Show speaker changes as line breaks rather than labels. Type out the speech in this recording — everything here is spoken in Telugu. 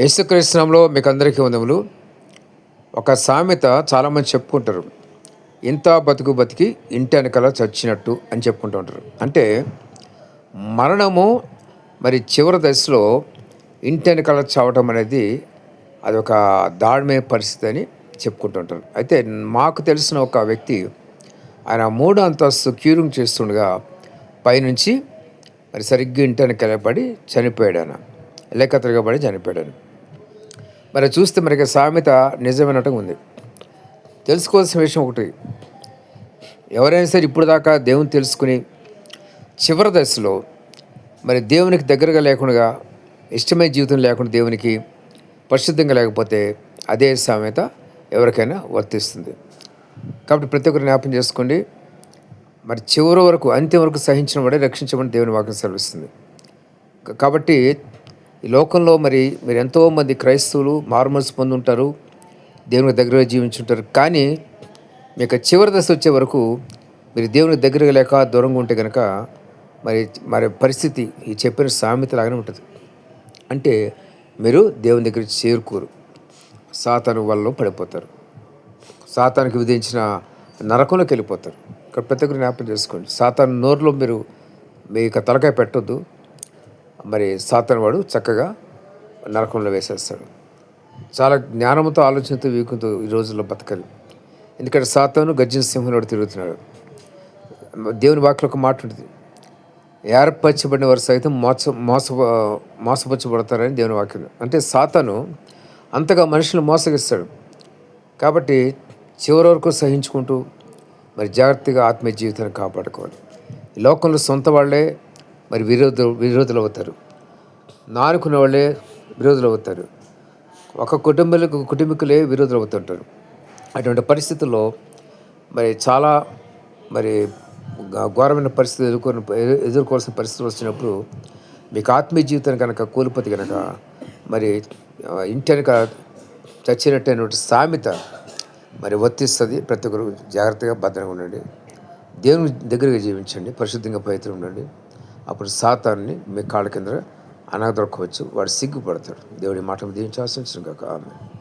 యేసుకృష్ణంలో మీకు అందరికీ వందములు. ఒక సామెత చాలామంది చెప్పుకుంటారు. ఇంత బతుకు బతికి ఇంటి వెనకాల చచ్చినట్టు అని చెప్పుకుంటూ ఉంటారు. అంటే మరణము మరి చివరి దశలో ఇంటి వెనకాల చావటం అనేది అది ఒక దారుణమైన పరిస్థితి అని చెప్పుకుంటుంటారు అయితే మాకు తెలిసిన ఒక వ్యక్తి ఆయన మూడు అంతస్తు క్యూరింగ్ చేస్తుండగా పైనుంచి మరి సరిగ్గా ఇంటి కలపడి చనిపోయాడు ఆయన. లేక తిరగబడి చనిపోయాడు మరి చూస్తే మనకి సామెత నిజమైనట్టుగా ఉంది తెలుసుకోవాల్సిన విషయం ఒకటి. ఎవరైనా సరే ఇప్పుడు దాకా దేవుని తెలుసుకుని చివరి దశలో మరి దేవునికి దగ్గరగా లేకుండా ఇష్టమైన జీవితం లేకుండా దేవునికి పరిశుద్ధంగా లేకపోతే అదే సామెత ఎవరికైనా వర్తిస్తుంది. కాబట్టి ప్రతి ఒక్కరు జ్ఞాపం చేసుకోండి. మరి చివరి వరకు అంత్యం వరకు సహించిన వాడే రక్షించమని దేవుని వాక్యం సెలవిస్తుంది. కాబట్టి ఈ లోకంలో మరి మీరు ఎంతోమంది క్రైస్తవులు మార్మల్స్ పొంది ఉంటారు దేవునికి దగ్గరగా జీవించుంటారు. కానీ మీకు చివరి దశ వచ్చే వరకు మీరు దేవునికి దగ్గరగా లేక దూరంగా ఉంటే కనుక మరి మరి పరిస్థితి ఈ చెప్పిన సామెత లాగానే ఉంటుంది. అంటే మీరు దేవుని దగ్గర చేరుకోరు. సాతాను వల్ల పడిపోతారు. సాతానికి విధించిన నరకంలోకి వెళ్ళిపోతారు. ఇక్కడ ప్రతి ఒక్కరు జ్ఞాపకం చేసుకోండి. సాతాను నోరులో మీరు మీ యొక్క తలకాయ పెట్టొద్దు. మరి సాతనవాడు చక్కగా నరకంలో వేసేస్తాడు. చాలా జ్ఞానంతో ఆలోచనతో వీకుంతో ఈ రోజుల్లో బతకాలి ఎందుకంటే సాతాను గర్జన సింహంలో తిరుగుతున్నాడు. దేవుని వాక్యలో ఒక మాట ఉంటుంది. ఏర్పరచబడిన వారు సైతం మోస మోస మోసపరచబడతారని దేవుని వాక్యం. అంటే సాతాను అంతగా మనుషులు మోసగిస్తాడు. కాబట్టి చివరి వరకు సహించుకుంటూ మరి జాగ్రత్తగా ఆత్మీయ జీవితాన్ని కాపాడుకోవాలి. లోకంలో సొంత వాళ్ళే మరి విరోధ విరోధులు అవుతారు నానుకున్న వాళ్ళే విరోధులు అవుతారు ఒక కుటుంబాలకు కుటుంబీకులే విరోధులు అవుతుంటారు అటువంటి పరిస్థితుల్లో మరి చాలా మరి ఘోరమైన పరిస్థితి ఎదుర్కొని ఎదుర్కోవాల్సిన పరిస్థితులు వచ్చినప్పుడు మీకు ఆత్మీయ జీవితం కనుక కోల్పోతే కనుక మరి ఇంటి వెనక చచ్చినట్టయినటువంటి సామెత మరి వర్తిస్తుంది. ప్రతి ఒక్కరు జాగ్రత్తగా భద్రంగా ఉండండి. దేవుని దగ్గరగా జీవించండి. పరిశుద్ధంగా పవిత్రంగా ఉండండి. అప్పుడు సాతాన్ని మీ కాళ్ళ కింద అనగదొరకవచ్చు. వాడు సిగ్గుపడతాడు. దేవుడి మాట దీవించాల్సిన కాక ఆమె